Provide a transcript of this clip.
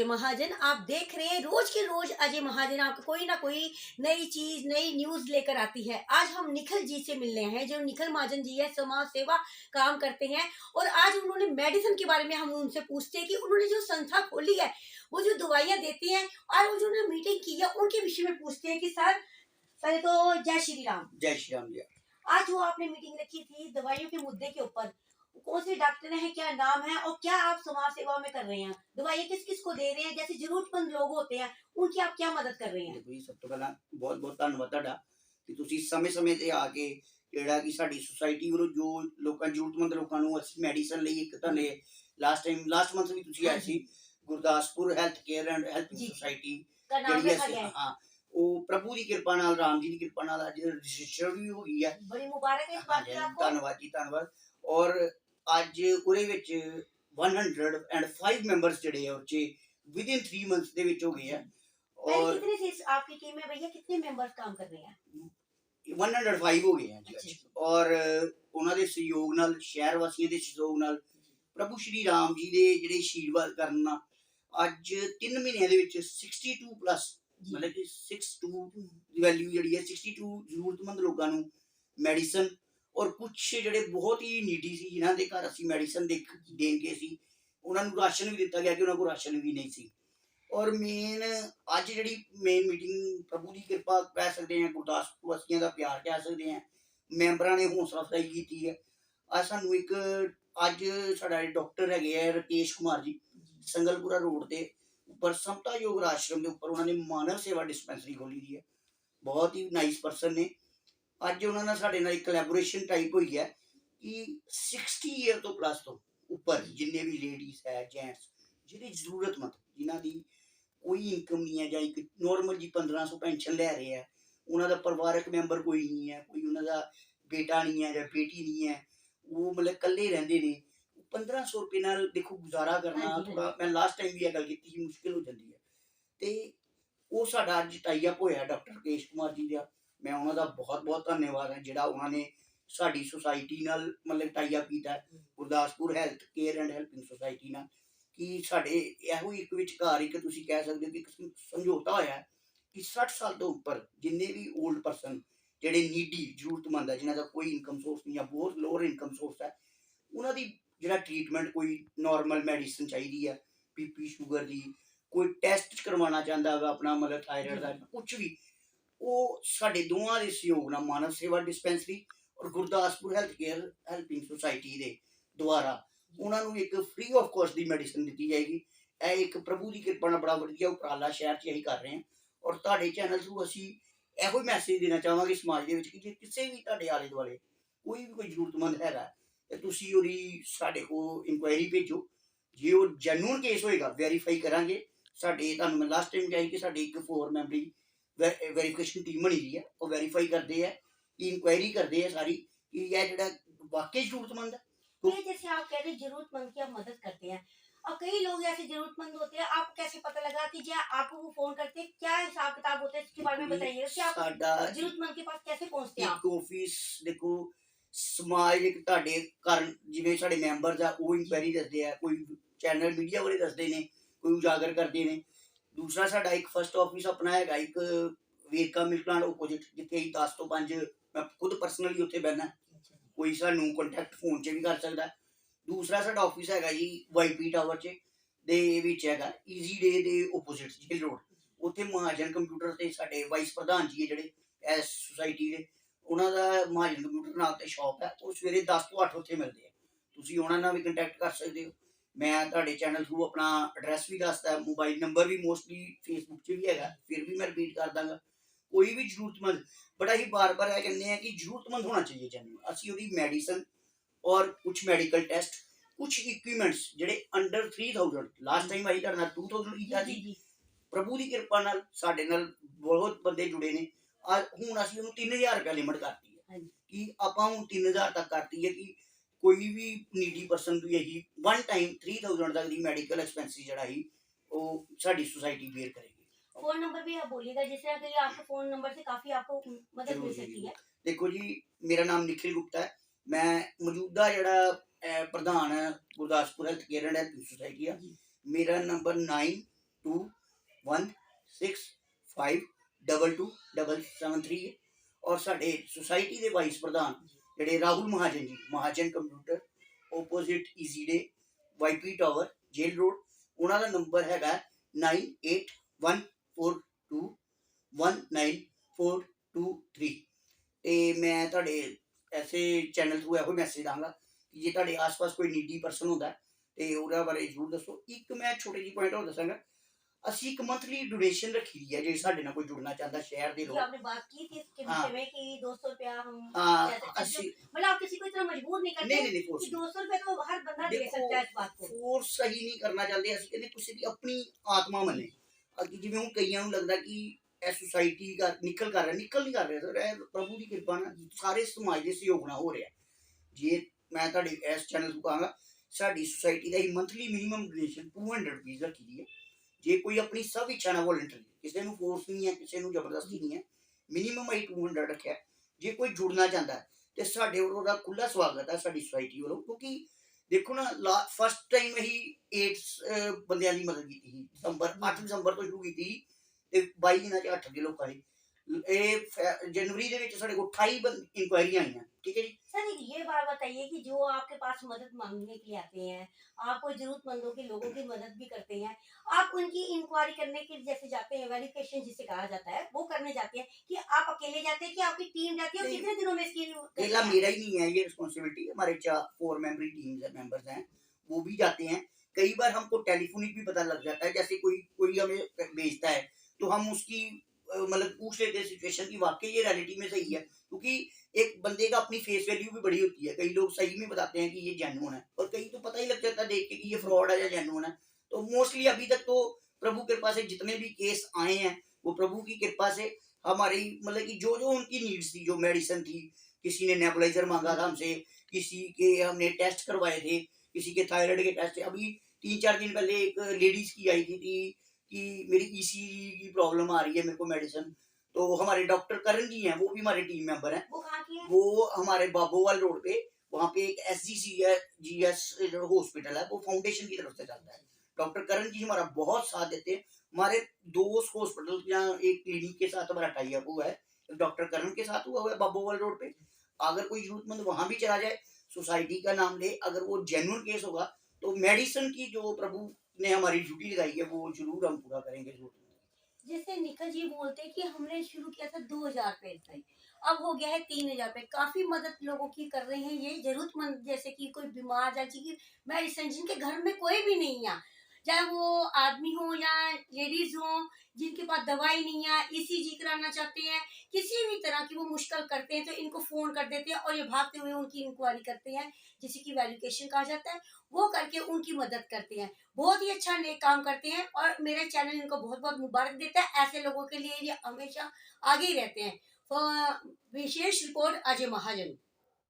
अजय महाजन आप देख रहे हैं रोज के रोज अजय महाजन आपको कोई ना कोई नई चीज़ नई न्यूज़ लेकर आती है। आज हम निखिल जी से मिलने हैं जो निखिल महाजन जी है समाज सेवा काम करते हैं और आज उन्होंने मेडिसिन के बारे में हम उनसे पूछते हैं कि उन्होंने जो संस्था खोली है वो जो दवाइयाँ देती हैं और वो जो उन्होंने मीटिंग की है उनके विषय में पूछते हैं कि सर पहले तो जय श्री राम। जय श्री राम जी। आज वो आपने मीटिंग रखी थी दवाइयों के मुद्दे के ऊपर। कौन से डॉक्टर हैं क्या नाम है और क्या आप समाज सेवा में कर रहे हैं दवाइयाँ किस किस को दे रहे हैं जैसे जरूरतमंद लोग होते हैं उनकी आप क्या मदद कर रहे हैं ਦੇਖੋ ਜੀ ਸਭ ਤੋਂ ਪਹਿਲਾਂ ਬਹੁਤ ਬਹੁਤ ਧੰਨਵਾਦ ਤੁਹਾਡਾ ਕਿ ਤੁਸੀਂ ਸਮੇਂ-ਸਮੇਂ ਤੇ ਆ ਕੇ ਜਿਹੜਾ ਕਿ ਸਾਡੀ ਸੁਸਾਇਟੀ ਵੱਲੋਂ ਜੋ ਲੋਕਾਂ ਜ਼ਰੂਰਤਮੰਦ ਲੋਕਾਂ ਨੂੰ ਅਸੀਂ ਮੈਡੀਸਨ ਲਈ ਇੱਕ ਤੁਹਾਡੇ ਲਾਸਟ ਟਾਈਮ ਲਾਸਟ ਮੰਥ ਵੀ ਤੁਸੀਂ ਆਏ ਸੀ Gurdaspur health care and health ਜੀ। ਸੁਸਾਇਟੀ का नाम ਜਿਹੜੀ रखा ਅਸੀਂ गया है ਹਾਂ ਉਹ ਪ੍ਰਭੂ ਦੀ ਕਿਰਪਾ ਨਾਲ ਰਾਮ ਜੀ ਦੀ ਕਿਰਪਾ ਨਾਲ ਅੱਜ ਰਜਿਸਟਰ ਵੀ ਹੋ ਗਈ ਹੈ बड़ी मुबारक है इस बात ਹਾਂਜੀ, की आपको ਧੰਨਵਾਦ ਜੀ ਧੰਨਵਾਦ ਔਰ ਅੱਜ ਉਹਦੇ ਵਿੱਚ 105 ਮੈਂਬਰਸ ਜਿਹੜੇ ਆ ਉਹ 'ਚ ਵਿਦਿਨ 3 ਮੰਥਸ ਦੇ ਵਿੱਚ ਹੋ ਗਏ ਆ पहले ਔਰ कितने से आपकी टीम में भैया कितने मेंबर्स काम कर रहे हैं 105 ਹੋ ਗਏ ਆ ਜੀ ਅੱਛਾ ਅੱਜ। ਔਰ ਉਹਨਾਂ ਦੇ ਸਹਿਯੋਗ ਨਾਲ ਸ਼ਹਿਰ ਵਾਸੀਆਂ ਦੇ ਸਹਿਯੋਗ ਨਾਲ ਪ੍ਰਭੂ ਸ਼੍ਰੀ ਰਾਮ ਜੀ ਦੇ ਜਿਹੜੇ ਆਸ਼ੀਰਵਾਦ ਕਰਨ ਨਾਲ ਅੱਜ 3 ਮਹੀਨਿਆਂ ਦੇ ਵਿੱਚ 62 ਪਲੱਸ जी। ਮਤਲਬ ਕਿ 62 ਦੀ ਵੈਲਿਊ ਜਿਹੜੀ ਹੈ 62 ਜ਼ਰੂਰਤਮੰਦ ਲੋਕਾਂ ਨੂੰ ਮੈਡੀਸਨ ਔਰ ਕੁਝ ਜਿਹੜੇ ਬਹੁਤ ਹੀ ਨੀਡੀ ਸੀ ਜਿਨ੍ਹਾਂ ਦੇ ਘਰ ਅਸੀਂ ਮੈਡੀਸਨ ਦੇ ਦੇਣ ਗਏ ਸੀ ਉਹਨਾਂ ਨੂੰ ਰਾਸ਼ਨ ਵੀ ਦਿੱਤਾ ਗਿਆ ਕਿ ਉਹਨਾਂ ਕੋਲ ਰਾਸ਼ਨ ਵੀ ਨਹੀਂ ਸੀ। ਔਰ ਮੇਨ ਅੱਜ ਜਿਹੜੀ ਮੇਨ ਮੀਟਿੰਗ ਪ੍ਰਭੂ ਦੀ ਕਿਰਪਾ ਕਹਿ ਸਕਦੇ ਹਾਂ ਗੁਰਦਾਸਪੁਰ ਵਾਸੀਆਂ ਦਾ ਪਿਆਰ ਕਹਿ ਸਕਦੇ ਹਾਂ ਮੈਂਬਰਾਂ ਨੇ ਹੌਸਲਾ ਅਫਜ਼ਾਈ ਕੀਤੀ ਹੈ। ਅੱਜ ਸਾਨੂੰ ਇੱਕ ਅੱਜ ਸਾਡਾ ਡਾਕਟਰ ਹੈਗੇ ਆ ਰਕੇਸ਼ ਕੁਮਾਰ ਜੀ। ਸੰਗਲਪੁਰਾ ਰੋਡ ਤੇ। ਉੱਪਰ ਯੋਗ ਆਸ਼ਰਮ ਦੇ ਉੱਪਰ ਉਹਨਾਂ ਨੇ ਮਾਨਵ ਸੇਵਾ ਡਿਸਪੈਂਸਰੀ ਖੋਲੀ ਦੀ ਹੈ। ਬਹੁਤ ਹੀ ਨਾਈਸ ਪਰਸਨ ਨੇ। ਅੱਜ ਉਹਨਾਂ ਨਾਲ ਸਾਡੇ ਨਾਲ ਇੱਕ ਕੋਲੈਬੋਰੇਸ਼ਨ ਟਾਈਪ ਹੋਈ ਹੈ ਕਿ 60 ਇਅਰ ਤੋਂ ਪਲੱਸ ਤੋਂ ਉੱਪਰ ਜਿੰਨੇ ਵੀ ਲੇਡੀਜ਼ ਹੈ ਜੈਂਟਸ ਜਿਹੜੇ ਜ਼ਰੂਰਤਮੰਦ ਜਿਨ੍ਹਾਂ ਦੀ ਕੋਈ ਇਨਕਮ ਨਹੀਂ ਹੈ ਜਾਂ ਇੱਕ ਨਾਰਮਲ ਜੀ 1500 ਪੈਨਸ਼ਨ ਲੈ ਰਹੇ ਆ ਉਹਨਾਂ ਦਾ ਪਰਿਵਾਰਕ ਮੈਂਬਰ ਕੋਈ ਨਹੀਂ ਹੈ, ਕੋਈ ਉਹਨਾਂ ਦਾ ਬੇਟਾ ਨਹੀਂ ਹੈ ਜਾਂ ਬੇਟੀ ਨਹੀਂ ਹੈ, ਉਹ ਮਤਲਬ ਇਕੱਲੇ ਰਹਿੰਦੇ ਨੇ। 1500 ਰੁਪਏ ਨਾਲ ਦੇਖੋ ਗੁਜ਼ਾਰਾ ਕਰਨਾ ਥੋੜਾ ਮੈਂ ਲਾਸਟ ਟਾਈਮ ਵੀ ਇਹ ਗੱਲ ਕੀਤੀ ਸੀ ਮੁਸ਼ਕਿਲ ਹੋ ਜਾਂਦੀ ਹੈ। ਤੇ ਉਹ ਸਾਡਾ ਅੱਜ ਟਾਈ ਅਪ ਹੋਇਆ ਡਾਕਟਰ ਕੇਸ਼ ਕੁਮਾਰ ਜੀ ਦਾ। ਮੈਂ ਉਹਨਾਂ ਦਾ ਬਹੁਤ ਬਹੁਤ ਧੰਨਵਾਦ ਹੈ ਜਿਹੜਾ ਉਹਨਾਂ ਨੇ ਸਾਡੀ ਸੁਸਾਇਟੀ ਨਾਲ ਮਤਲਬ ਟਾਈ ਅਪ ਕੀਤਾ Gurdaspur health care and helping society ਨਾਲ ਕਿ ਸਾਡੇ ਇਹੋ ਇੱਕ ਵਿਚਕਾਰ ਇੱਕ ਤੁਸੀਂ ਕਹਿ ਸਕਦੇ ਹੋ ਕਿ ਇੱਕ ਸਮ- ਸਮਝੌਤਾ ਹੋਇਆ ਕਿ 60 ਸਾਲ ਤੋਂ ਉੱਪਰ ਜਿੰਨੇ ਵੀ 올ਡ ਪਰਸਨ ਜਿਹੜੇ ਨੀਡੀ ਜ਼ਰੂਰਤਮੰਦ ਹੈ ਜਿਨ੍ਹਾਂ ਦਾ ਕੋਈ ਇਨਕਮ ਸੋਰਸ ਨਹੀਂ ਜਾਂ ਬਹੁਤ ਲੋਅਰ ਇਨਕਮ ਸੋਰਸ ਹੈ ਉਹਨਾਂ ਦੀ ਜਿਹੜਾ ਟ੍ਰੀਟਮੈਂਟ ਕੋਈ ਨਾਰਮਲ ਮੈਡੀਸਿਨ ਚਾਹੀਦੀ ਹੈ ਬੀਪੀ ਸ਼ੂਗਰ ਦੀ, ਕੋਈ ਟੈਸਟ ਕਰਵਾਉਣਾ ਚਾਹੁੰਦਾ ਹੈ ਆਪਣਾ ਮਤਲਬ ਥਾਇਰਾਇਡ ਦਾ ਕੁਝ ਵੀ, ਉਹ ਸਾਡੇ ਦੋਵਾਂ ਦੇ ਸਹਿਯੋਗ ਨਾਲ ਮਾਨਵ ਸੇਵਾ ਡਿਸਪੈਂਸਰੀ ਔਰ Gurdaspur health care helping society ਦੇ ਦੁਆਰਾ ਉਹਨਾਂ ਨੂੰ ਇੱਕ ਫ੍ਰੀ ਆਫ ਕੋਸਟ ਦੀ ਮੈਡੀਸਿਨ ਦਿੱਤੀ ਜਾਏਗੀ। ਇਹ ਇੱਕ ਪ੍ਰਭੂ ਦੀ ਕਿਰਪਾ ਨਾਲ ਬੜਾ ਵਧੀਆ ਉਪਰਾਲਾ ਸ਼ਹਿਰ 'ਚ ਅਸੀਂ ਕਰ ਰਹੇ ਹਾਂ ਔਰ ਤੁਹਾਡੇ ਚੈਨਲ ਥਰੂ ਅਸੀਂ ਇਹੋ ਹੀ ਮੈਸੇਜ ਦੇਣਾ ਚਾਹਾਂਗੇ ਸਮਾਜ ਦੇ ਵਿੱਚ ਕਿ ਜੇ ਕਿਸੇ ਵੀ ਤੁਹਾਡੇ ਆਲੇ ਦੁਆਲੇ ਕੋਈ ਵੀ ਕੋਈ ਜ਼ਰੂਰਤਮੰਦ ਹੈਗਾ ਤੇ ਤੁਸੀਂ ਉਹਦੀ ਸਾਡੇ ਕੋਲ ਇਨਕੁਆਇਰੀ ਭੇਜੋ ਜੇ ਉਹ ਜੈਨੂਨ ਕੇਸ ਹੋਏਗਾ ਵੈਰੀਫਾਈ ਕਰਾਂਗੇ ਸਾਡੇ ਤੁਹਾਨੂੰ ਮੈਂ ਲਾਸਟ ਟਾਈਮ ਕਿਹਾ ਸੀ ਕਿ ਸਾਡੀ ਇੱਕ ਫੋਰ ਮੈਂਬਰੀ ਵੈਰੀਫਿਕੇਸ਼ਨ ਟੀਮ ਬਣੀ ਦੀ ਹੈ ਉਹ ਵੈਰੀਫਾਈ ਕਰਦੇ ਆ ਇਨਕੁਆਇਰੀ ਕਰਦੇ ਆ ਸਾਰੀ ਕਿ ਇਹ ਜਿਹੜਾ ਵਾਕਈ ਜ਼ਰੂਰਤਮੰਦ ਹੈ ये जैसे आप कह रहे हैं जरूरतमंद की आप मदद करते हैं और कई लोग ऐसे जरूरतमंद होते हैं आप कैसे पता लगा कि जो आपको वो फोन करते हैं क्या हिसाब किताब होता है इसके बारे में बताइए कि आप ਸਾਡਾ जरूरतमंद के पास कैसे पहुंचते हैं आप ਇੱਕ ਆਫਿਸ ਦੇਖੋ ਸਮਾਜ ਇੱਕ ਤੁਹਾਡੇ ਕਾਰਨ ਜਿਵੇਂ ਸਾਡੇ ਮੈਂਬਰਸ ਆ ਉਹ ਇਨਕੁਆਇਰੀ ਦੱਸਦੇ ਆ, ਕੋਈ ਚੈਨਲ ਮੀਡੀਆ ਵਾਲੇ ਦੱਸਦੇ ਨੇ, ਕੋਈ ਉਜਾਗਰ ਕਰਦੇ ਨੇ। ਦੂਸਰਾ ਸਾਡਾ ਇੱਕ ਫਰਸਟ ਆਫਿਸ ਆਪਣਾ ਹੈਗਾ, ਇੱਕ ਵੇਰਕਾ ਮਿਲਕ ਪਲਾਂਟ ਆਪੋਜ਼ਿਟ ਜਿੱਥੇ ਅਸੀਂ 10 ਤੋਂ 5 ਮੈਂ ਖੁਦ ਪਰਸਨਲੀ ਉੱਥੇ ਬਹਿਣਾ ਕੋਈ ਸਾਨੂੰ ਕੰਟੈਕਟ ਫੋਨ 'ਚ ਵੀ ਕਰ ਸਕਦਾ। ਦੂਸਰਾ ਸਾਡਾ ਆਫਿਸ ਹੈਗਾ ਜੀ ਵਾਈਪੀ ਟਾਵਰ 'ਚ, ਦੇ ਵਿੱਚ ਹੈਗਾ ਈਜ਼ੀ ਡੇ ਦੇ ਆਪੋਜ਼ਿਟ ਜੇਲ ਰੋਡ ਉੱਥੇ ਮਹਾਜਨ ਕੰਪਿਊਟਰ ਤੇ ਸਾਡੇ ਵਾਈਸ ਪ੍ਰਧਾਨ ਜੀ ਹੈ ਜਿਹੜੇ ਐਸ ਸੁਸਾਇਟੀ ਦੇ। ਉਹਨਾਂ ਦਾ ਮਹਾਜਨ ਕੰਪਿਊਟਰ ਨਾਲ ਤੇ ਸ਼ਾਪ ਹੈ ਉਹ ਸਵੇਰੇ 10 ਤੋਂ 8 ਉੱਥੇ ਮਿਲਦੇ ਆ। ਤੁਸੀਂ ਉਹਨਾਂ ਨਾਲ ਵੀ ਕੰਟੈਕਟ ਕਰ ਸਕਦੇ ਹੋ। ਮੈਂ ਤੁਹਾਡੇ ਚੈਨਲ ਥਰੂ ਆਪਣਾ ਐਡਰੈਸ ਵੀ ਦੱਸਦਾ ਮੋਬਾਈਲ ਨੰਬਰ ਵੀ ਮੋਸਟਲੀ ਫੇਸਬੁੱਕ 'ਚ ਵੀ ਹੈਗਾ ਫਿਰ ਵੀ ਮੈਂ ਰਿਪੀਟ ਕਰ ਦਾਂਗਾ। ਕੋਈ ਵੀ ਜ਼ਰੂਰਤਮੰਦ ਬੜਾ ਹੀ ਬਾਰ-ਬਾਰ ਇਹ ਕਹਿੰਦੇ ਆ ਕਿ ਜ਼ਰੂਰਤਮੰਦ ਹੋਣਾ ਚਾਹੀਏ ਜਨ ਅਸੀਂ ਉਹਦੀ ਮੈਡੀਸਨ ਔਰ ਕੁਝ ਮੈਡੀਕਲ ਟੈਸਟ ਕੁਝ ਇਕਵਿਪਮੈਂਟਸ ਜਿਹੜੇ ਅੰਡਰ 3000 ਲਾਸਟ ਟਾਈਮ ਆਈ ਤੁਹਾਡੇ ਨਾਲ 2000 ਕੀਤਾ ਸੀ। ਪ੍ਰਭੂ ਦੀ ਕਿਰਪਾ ਨਾਲ ਸਾਡੇ ਨਾਲ ਬਹੁਤ ਬੰਦੇ ਜੁੜੇ ਨੇ। ਆ ਹੁਣ ਅਸੀਂ ਉਹਨੂੰ 3000 ਰੁਪਏ ਲਿਮਟ ਕਰਤੀ ਹੈ ਹਾਂਜੀ। ਕਿ ਆਪਾਂ ਹੁਣ 3000 ਤੱਕ ਕਰਤੀ ਹੈ ਕਿ ਕੋਈ ਵੀ ਨੀਡੀ ਪਰਸਨ ਦੀ ਇਹੀ ਵਨ ਟਾਈਮ 3000 ਤੱਕ ਦੀ ਮੈਡੀਕਲ ਐਕਸਪੈਂਸਿਸ ਜਿਹੜਾ ਹੀ ਉਹ ਸਾਡੀ ਸੁਸਾਇਟੀ ਬੇਅਰ ਕਰੇਗੀ फोन नंबर भी आप बोलिएगा जिससे अगर आपके फोन नंबर से काफी आपको मदद जरूर मिल जी, सकती है ਦੇਖੋ ਜੀ ਮੇਰਾ ਨਾਮ ਨਿਖਿਲ ਗੁਪਤਾ ਹੈ ਮੈਂ ਮੌਜੂਦਾ ਜਿਹੜਾ ਅਹ, ਪ੍ਰਧਾਨ ਹੈ Gurdaspur health care and health society ਆ ਜੀ। ਮੇਰਾ number two one six five double two double seven three ਔਰ ਸਾਡੇ ਸੁਸਾਇਟੀ ਦੇ ਵਾਈਸ ਪ੍ਰਧਾਨ ਜਿਹੜੇ Rahul Mahajan ji Mahajan computer opposite easy day YP tower jail road ਉਹਨਾਂ ਦਾ ਨੰਬਰ ਹੈਗਾ 9814219423 ਤੇ ਮੈਂ ਤੁਹਾਡੇ ਐਸੇ ਚੈਨਲ ਥਰੂ ਇਹੋ ਮੈਸੇਜ ਦਾਂਗਾ ਕਿ ਜੇ ਤੁਹਾਡੇ ਆਸ-ਪਾਸ ਕੋਈ ਨੀਡੀ ਪਰਸਨ ਹੁੰਦਾ ਹੈ, ਤੇ ਉਹਦਾ ਬਾਰੇ ਜ਼ਰੂਰ ਦੱਸੋ। ਇੱਕ ਮੈਂ ਛੋਟੀ ਜਿਹੀ ਪੁਆਇੰਟ ਹੋਰ ਦੱਸਾਂਗਾ ਅਸੀਂ ਇੱਕ ਮੰਥਲੀ ਡੋਨੇਸ਼ਨ ਰੱਖੀ ਦੀ ਹੈ ਜੇ ਸਾਡੇ ਨਾਲ ਕੋਈ ਜੁੜਨਾ ਚਾਹੁੰਦਾ ਸ਼ਹਿਰ ਦੇ जो ਲੋਕ आपने बात की थी इसके हाँ। विषय में कि दो सौ रुपया हम ਹਾਂ जैसे कि ਅਸੀਂ जो- मतलब आप किसी को इतना मजबूर नहीं करते ਨਹੀਂ ਨਹੀਂ ਨਹੀਂ force कि दो सौ रुपया तो हर बंदा दे देखो, सकता है इस बात को ਫੋਰਸ ਸਹੀ ਨਹੀਂ ਕਰਨਾ ਚਾਹੁੰਦੇ ਅਸੀਂ ਕਹਿੰਦੇ ਕਿਸੇ ਦੀ ਆਪਣੀ ਆਤਮਾ ਮੰਨੇ ਅੱਗੇ ਜਿਵੇਂ ਹੁਣ ਕਈਆਂ ਨੂੰ ਲੱਗਦਾ ਕਿ ਇਹ ਸੁਸਾਇਟੀ ਕਰ ਨਿਕਲ ਕਰ ਰਿਹਾ ਨਿਕਲ ਨਹੀਂ ਕਰ ਰਿਹਾ ਸਰ ਇਹ ਪ੍ਰਭੂ ਦੀ ਕਿਰਪਾ ਨਾਲ ਸਾਰੇ ਸਮਾਜ ਦੇ ਸਹਿਯੋਗ ਨਾਲ ਹੋ ਰਿਹਾ ਜੇ ਮੈਂ ਤੁਹਾਡੇ ਇਸ ਚੈਨਲ ਤੋਂ ਕਹਾਂਗਾ ਸਾਡੀ ਸੁਸਾਇਟੀ ਦਾ ਹੀ ਮੰਥਲੀ ਮਿਨੀਮਮ ਡੋਨੇਸ਼ਨ 200 ਰੁਪਏ ਰੱਖੀ ਦੀ ਹੈ ਜੇ ਕੋਈ ਆਪਣੀ ਸਭ ਇੱਛਾ ਨਾਲ ਵੋਲੰਟਰੀ ਕਿਸੇ ਨੂੰ ਫੋਰਸ ਨਹੀਂ ਹੈ ਕਿਸੇ ਨੂੰ ਜ਼ਬਰਦਸਤੀ ਨਹੀਂ ਹੈ ਮਿਨੀਮਮ ਹੀ 200 ਰੱਖਿਆ ਜੇ ਕੋਈ ਜੁੜਨਾ ਚਾਹੁੰਦਾ ਹੈ, ਤੇ ਸਾਡੇ ਵੱਲੋਂ ਉਹਦਾ ਖੁੱਲਾ ਸਵਾਗਤ ਹੈ ਸਾਡੀ ਸੁਸਾਇਟੀ ਵੱਲੋਂ ਕਿਉਂਕਿ ਦੇਖੋ ਨਾ ਫਸਟ ਟਾਈਮ ਹੀ 8 ਬੰਦਿਆਂ ਦੀ ਮਦਦ ਕੀਤੀ ਸੀ ਦਸੰਬਰ 8 ਦਸੰਬਰ ਤੋਂ ਸ਼ੁਰੂ ਕੀਤੀ ਤੇ 22 ਦਿਨਾਂ ਚ 8 ਦੇ ਲੋਕਾਂ ਨੇ ਇਹ ਫੈ- ਜਨਵਰੀ ਦੇ ਵਿੱਚ ਸਾਡੇ ਕੋਲ 28 ਇਨਕੁਆਇਰੀਆਂ ਆਈਆਂ ਠੀਕ ਹੈ ਜੀ सर एक ये बात बताइए कि जो आपके पास मदद मांगने के लिए आते हैं आप कोई जरूरतमंदों के लोगों की मदद भी करते हैं आप उनकी इंक्वायरी करने के लिए जैसे जाते हैं वेरिफिकेशन जिसे कहा जाता है वो करने जाते हैं कि आप अकेले जाते हैं कि आपकी टीम जाती है और नहीं। कितने दिनों में इसकी अकेला मेरा ही नहीं है ये रिस्पॉन्सिबिलिटी हमारे चार फोर मेंबरी टीम है मेंबर्स हैं वो भी जाते हैं कई बार हमको टेलीफोनिक भी पता लग जाता है जैसे कोई कोई हमें भेजता है तो हम उसकी अ, मतलब पूछ लेते हैं सिचुएशन की वाकई ये रियलिटी में सही है? क्योंकि एक बंदे का अपनी फेस वैल्यू भी बड़ी होती है। कई लोग सही में बताते हैं कि ये जेन्युइन है। और कई तो पता ही लग जाता है देख के कि ये फ्रॉड है या जेन्युइन है। तो मोस्टली अभी तक तो प्रभु कृपा से जितने भी केस आए हैं वो प्रभु की कृपा से हमारी मतलब कि जो जो उनकी नीड्स थी जो मेडिसिन थी किसी ने नेबुलाइजर मांगा था हमसे किसी के हमने टेस्ट करवाए थे किसी के थायराइड के टेस्ट अभी तीन चार दिन पहले एक लेडीज़ की आई थी कि, कि मेरी ईसीजी की प्रॉब्लम आ रही है मेरे को मेडिसिन तो हमारे डॉक्टर करण जी हैं वो भी हमारे टीम मेंबर हैं। वो है? वो हमारे बाबोवाल रोड पे वहाँ पे एक एस जी सी है जी एस हॉस्पिटल है वो फाउंडेशन की तरफ़ से चलता है। डॉक्टर करण जी हमारा बहुत साथ देते हैं। हमारे दो हॉस्पिटल या एक क्लिनिक के साथ हमारा टाइप हुआ है। डॉक्टर करण के साथ हुआ हुआ है बाबोवाल रोड पे। अगर कोई जरूरतमंद वहाँ भी चला जाए सोसाइटी का नाम ले अगर वो जेन्युइन केस होगा तो मेडिसिन की जो प्रभु ने हमारी ड्यूटी लगाई है, वो ज़रूर हम पूरा करेंगे जैसे निखिल जी बोलते कि हमने शुरू किया था दो हज़ार रुपए से अब हो गया है तीन हज़ार रुपए काफ़ी मदद लोगों की कर रहे हैं ये जरूरतमंद, जैसे कि कोई बीमार जा चुकी मेडिसिन जिनके घर में कोई भी नहीं है। चाहे वो आदमी हो या लेडीज़ हो, जिनके पास दवाई नहीं है ईसीजी कराना चाहते हैं, किसी भी तरह की वो मुश्किल करते हैं तो इनको फ़ोन कर देते हैं और ये भागते हुए उनकी इंक्वायरी करते हैं, जिसे कि वैल्यूकेशन कहा जाता है। वो करके उनकी मदद करते हैं। बहुत ही अच्छा नेक काम करते हैं और मेरा चैनल इनको बहुत बहुत मुबारक देता है। ऐसे लोगों के लिए ये हमेशा आगे ही रहते हैं। विशेष रिपोर्ट अजय महाजन।